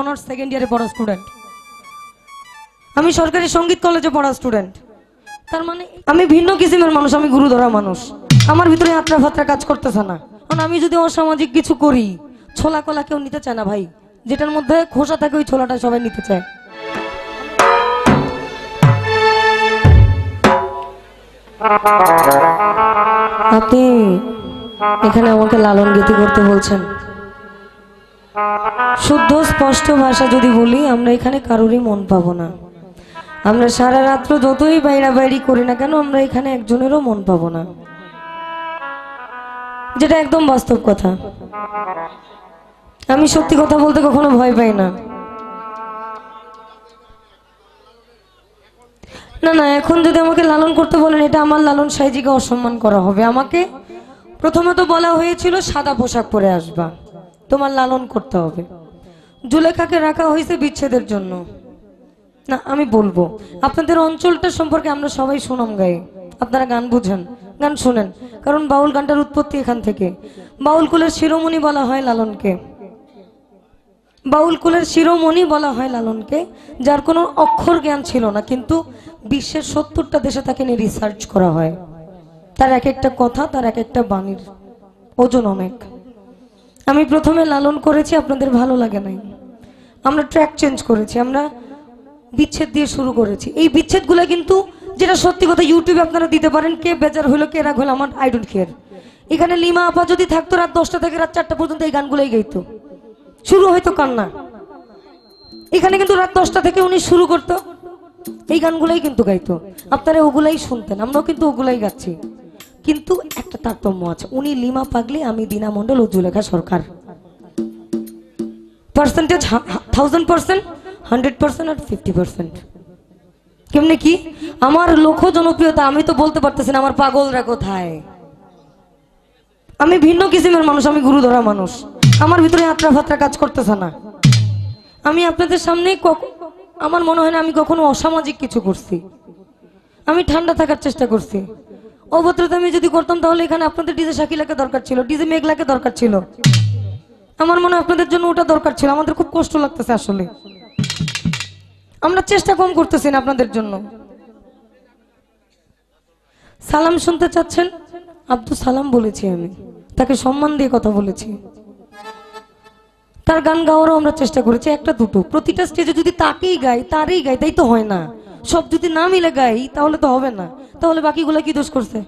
Honours second ইয়ারে পড়া student আমি সরকারি সংগীত কলেজে পড়া স্টুডেন্ট তার মানে আমি ভিন্ন কিসিমের মানুষ, আমি গুরুধরা মানুষ। আমার ভিতরে আত্রা ফাত্রা কাজ করতেছে না। কারণ আমি যদি অসামাজিক কিছু করি, ছোলা কলা কেউ নিতে চায় না ভাই। যেটার মধ্যে খোসা থাকে, ওই ছোলাটা সবাই নিতে চায়। এখানে আমাকে লালন গীতি করতে বলছেন। শুদ্ধ, স্পষ্ট ভাষা যদি বলি, আমরা এখানে কারোরই মন পাবো না। আমরা সারা রাত্র যতই বাইরা বাইরি করি না কেন, আমরা এখানে একজনেরও মন পাবো না। যেটা একদম বাস্তব কথা। আমি সত্যি কথা বলতে কখনো ভয় পাই না। না না, এখন যদি আমাকে লালন করতে বলেন, এটা আমার লালন সাইজিকে অসম্মান করা হবে। আমাকে প্রথমে তো বলা হয়েছিল, সাদা পোশাক পরে আসবা। তোমার লালন করতে হবে। জুলেখাকে রাখা হয়েছে বিচ্ছেদের জন্য। না, আমি বলব, আপনাদের অঞ্চলটা সম্পর্কে আমরা সবাই সুনাম গাই। আপনারা গান বুঝেন, গান শুনেন, কারণ বাউল গানটার উৎপত্তি এখান থেকে। বাউল কুলের শিরোমণি বলা হয় লালনকে। বাউল কুলের শিরোমণি বলা হয় লালনকে, যার কোনো অক্ষর জ্ঞান ছিল না, কিন্তু বিশ্বের সত্তরটা দেশে তাকে নিয়ে রিসার্চ করা হয়। তার এক একটা কথা, তার এক একটা বাণীর ওজন অনেক। আমি প্রথমে লালন করেছি, আপনাদের ভালো লাগে নাই। আমরা ট্র্যাক চেঞ্জ করেছি, আমরা বিচ্ছেদ দিয়ে শুরু করেছি। এই বিচ্ছেদগুলো কিন্তু, যেটা সত্যি কথা ইউটিউবে আপনারা দিতে পারেন, কে বেজার হলো কে রাগ হলো আমার আই ডোন্ট কেয়ার এখানে লিমা আপা যদি থাকতো, রাত দশটা থেকে রাত চারটা পর্যন্ত এই গানগুলোই গাইতো। শুরু হয়তো কান্না। এখানে কিন্তু রাত দশটা থেকে উনি শুরু করতো। এই গানগুলাই কিন্তু গাইতো। আপনারা ওগুলাই শুনতেন, আমরাও কিন্তু ওগুলাই গাচ্ছি। কিন্তু একটা তারতম্য আছে। উনি লিমা পাগলি, আমি দিনা মন্ডল ও Julekha Sarkar. Percentage thousand percent hundred percent আর ফিফটি পার্সেন্ট কেমনি কি? আমার লক্ষ্য জনপ্রিয়তা, আমি তো বলতে পারতেছি না, আমার পাগলরা কোথায়? আমি ভিন্ন কিসিমের মানুষ, আমি গুরুধরা মানুষ। আমার ভিতরে আত্রা ফাত্রা কাজ করতেছে না। আমি আপনাদের সামনে আমার মনে হয় না আমি কখনো অসামাজিক কিছু করছি। আমি ঠান্ডা থাকার চেষ্টা করছি। অভদ্রতা আমি যদি করতাম, তাহলে এখানে আপনাদের ডিজে শাকিলাকে দরকার ছিল, ডিজে মেঘলাকে দরকার ছিল। আমার মনে আপনাদের জন্য ওটা দরকার ছিল, আমাদের খুব কষ্ট লাগতেছে আসলে। আমরা চেষ্টা কম করতেছি না আপনাদের জন্য। সালাম শুনতে চাচ্ছেন? আব্দুল সালাম বলেছি আমি। তাকে সম্মান দিয়ে কথা বলেছি। তার গান গাওয়ারও আমরা চেষ্টা করেছি, একটা দুটো। প্রতিটা স্টেজে যদি তাকেই গাই, তারই গাই, তাই তো হয় না। সব যদি না মিলে গাই, তাহলে তো হবে না। তাহলে বাকিগুলো কি দোষ করছে?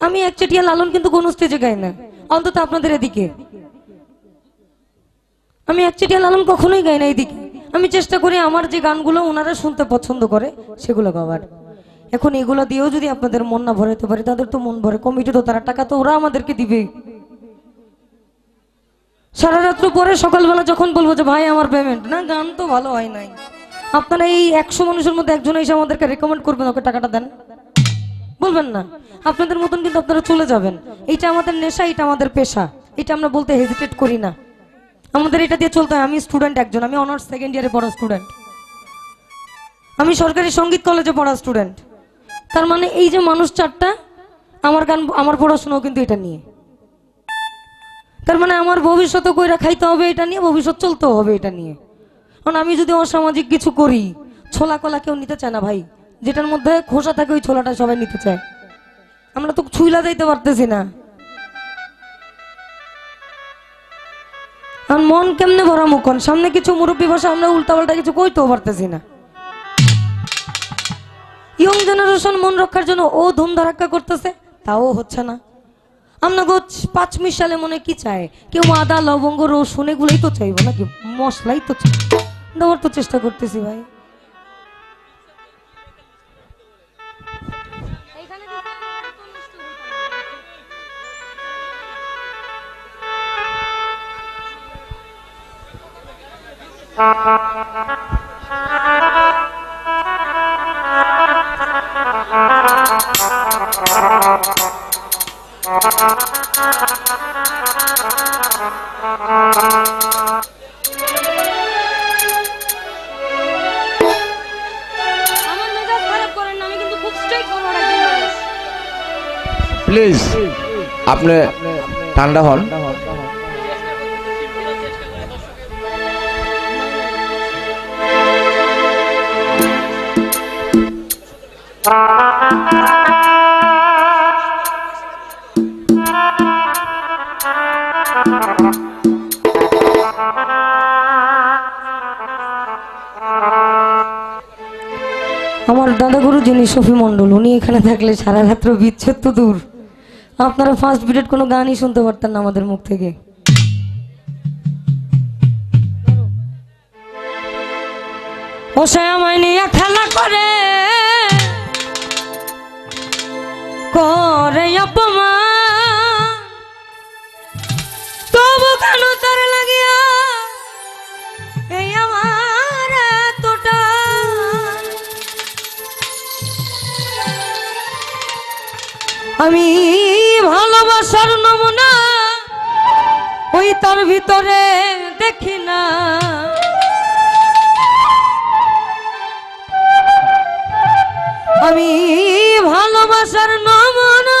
আমি একচেটিয়া লালন কিন্তু কোন স্টেজে গাই না। অন্তত আপনাদের এদিকে। আমি একচেটিয়া লালন কখনোই গাই না এদিকে। আমি চেষ্টা করি আমার যে গানগুলো ওনারা শুনতে পছন্দ করে, সেগুলো গাওয়ার। এখন এগুলো দিয়েও যদি আপনাদের মন না ভরাতে পারে, তাদের তো মন ভরে। কমিটি তো তারা টাকা তো ওরা আমাদেরকে দিবে। সারা রাত্র পরে সকালবেলা যখন বলব যে, ভাই, আমার পেমেন্ট না, গান তো ভালো হয় নাই। আপনারা এই একশো মানুষের মধ্যে একজন এসে আমাদেরকে রেকমেন্ড করবেন, ওকে টাকাটা দেন। বলবেন না। আপনাদের মতন কিন্তু আপনারা চলে যাবেন। এইটা আমাদের নেশা এটা আমাদের পেশা। এটা আমরা বলতে হেজিটেট করি না। আমাদের এটা দিয়ে চলতে হয়। আমি স্টুডেন্ট একজন। আমি অনার্স সেকেন্ড ইয়ারে পড়া স্টুডেন্ট আমি সরকারি সংগীত কলেজে পড়া স্টুডেন্ট তার মানে এই যে মানুষ চারটা, আমার গান, আমার পড়াশোনাও কিন্তু এটা নিয়ে। তার মানে আমার ভবিষ্যৎ কইরা খাইতে হবে এটা নিয়ে, ভবিষ্যৎ চলতেও হবে এটা নিয়ে। কারণ আমি যদি অসামাজিক কিছু করি, ছোলা কলা কেউ নিতে চায় না ভাই। যেটার মধ্যে খোসা থাকে, ওই ছোলাটা সবাই নিতে চায়। আমরা তো ছুইলা যাইতে পারতেছি না। আর মন কেমনে ভরা মুখন সামনে কিছু মুরব্বী ভাষা আমরা উল্টাপাল্টা কিছু কইতেও পারতেছি না। ইয়ং জেনারেশন মন রক্ষার জন্য ও ধুম ধারাক্কা করতেছে, তাও হচ্ছে না। আমরা গো পাঁচ মিশালে মনে কি চায়? কেউ আদা, লবঙ্গ, রসুন, এগুলোই তো চাইব নাকি? মশলাই তো চাই। দেওয়ার তো চেষ্টা করতেছি ভাই। আমার প্লিজ, আপনি ঠান্ডা হন। আমার দাদাগুরু যিনি সফি মণ্ডল, উনি এখানে থাকলে সারা রাত্র বিচ্ছেদ তো দূর। আপনারা ফার্স্ট পিরিয়ড কোনো গানই শুনতে পারতেন না আমাদের মুখ থেকে। আমায় নিয়ে খেলা করে। করে অপমান। তবু কেন তার লাগিয়া এই আমার এতটা? আমি ভালোবাসার নমুনা ওই তার ভিতরে দেখি না। আমি ভালোবাসার নমুনা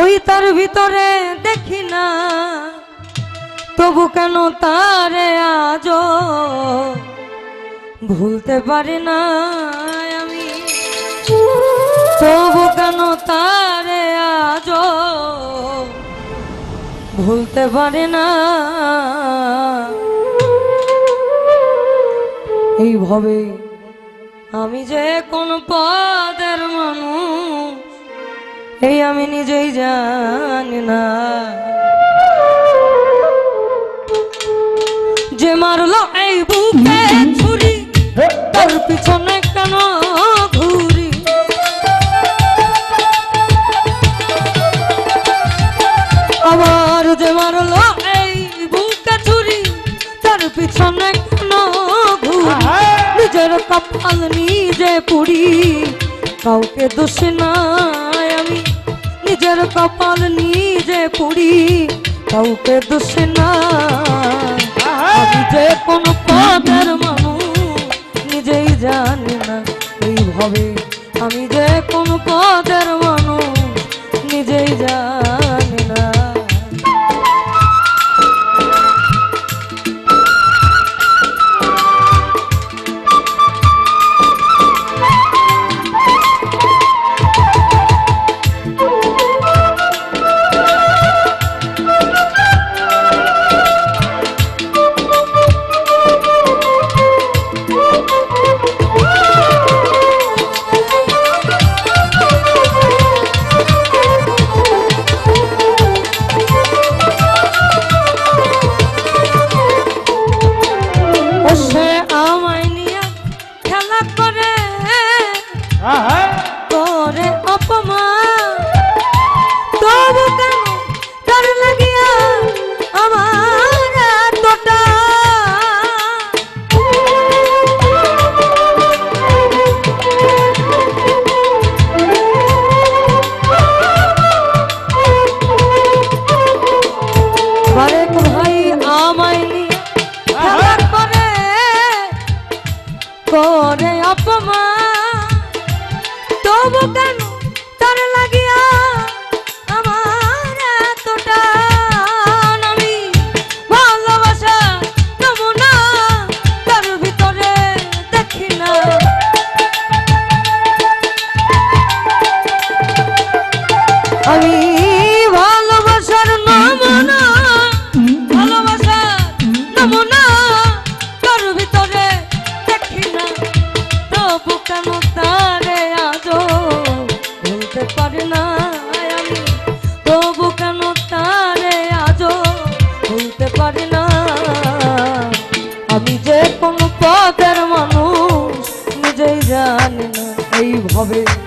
ওই তার ভিতরে দেখি না। তবু কেন তারে আজ ভুলতে পারি না আমি? তবু কেন তারে আজ ভুলতে পারি না? এইভাবে আমি যে কোন পদের মানুষ এই আমি নিজেই জানি না। যে মারলো এই বুকে ছুরি তার পিছনে পিছনে কেন ঘুরি নিজের কপাল নিজে পুড়ি কাউকে দোষ নাই আমি। নিজের কপাল নিজে পুড়ি কাউকে দোষ নাই। আমি যে কোন পদের মানুষ নিজেই জানি না এইভাবে আমি যে কোন পদের করে অপমান। তবু কেন তার লাগিয়া আমার এতটা ভাই আমায় নিয়ে করে অপমান। তবু এইভাবে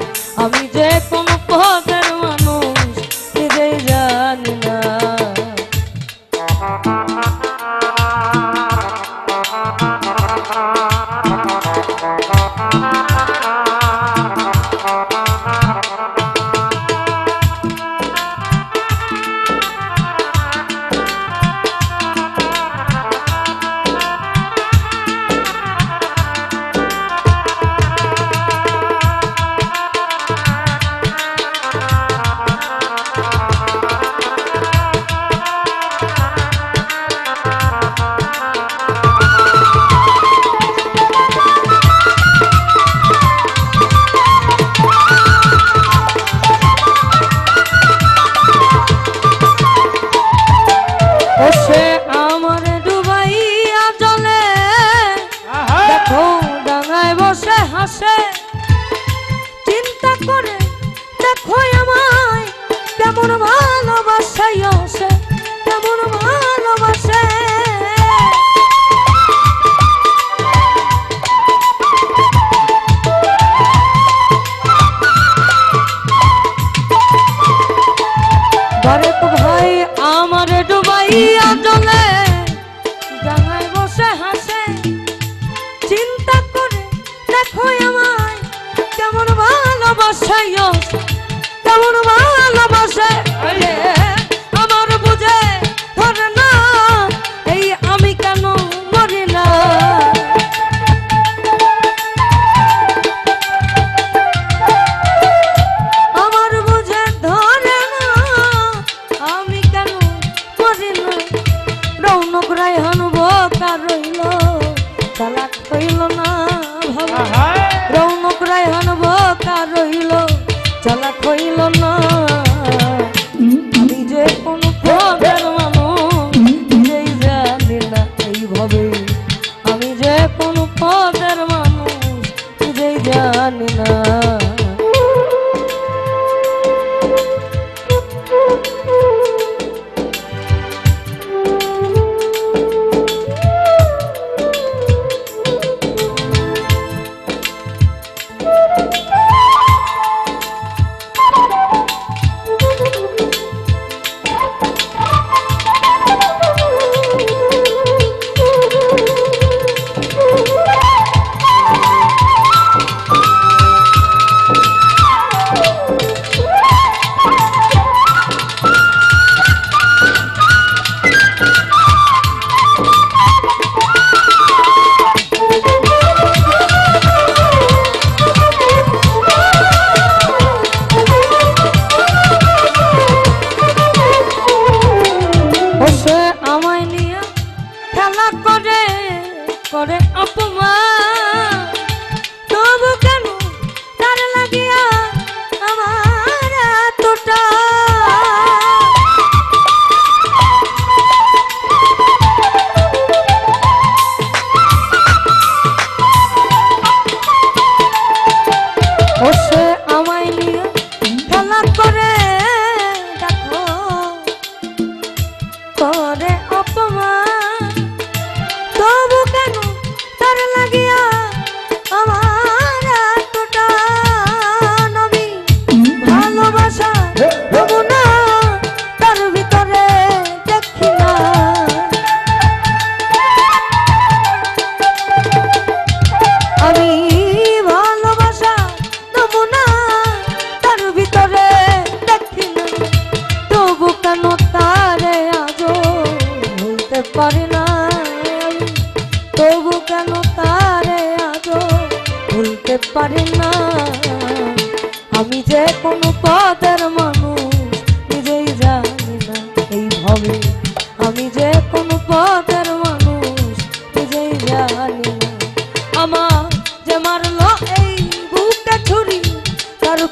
যে কোনো Yeah.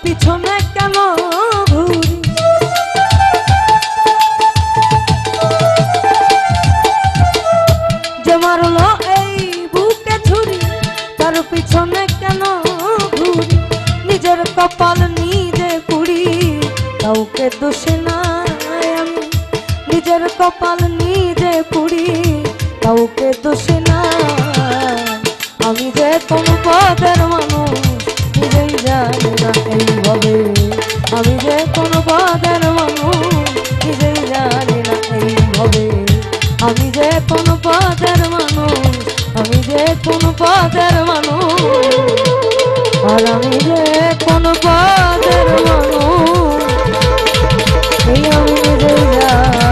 পিছনে কেন ঘুরি যে মারলো এই বুকে পিছনে কেন ঘুরি নিজের কপাল নিজে পুড়ি কাউকে দোষে না নিজের কপাল নিজে পুড়ি কাউকে দোষে না আমি যে কোন পদের মানুষ কিছুতেই জানি না এইভাবে। আমি যে কোনো পদের মানুষ কিছুই জানি না এইভাবে। আমি যে কোনো পদের মানুষ, আমি যে কোনো পদের মানুষ। আর আমি যে কোনো পদের মানুষ, এই আমি নিজেই জানি।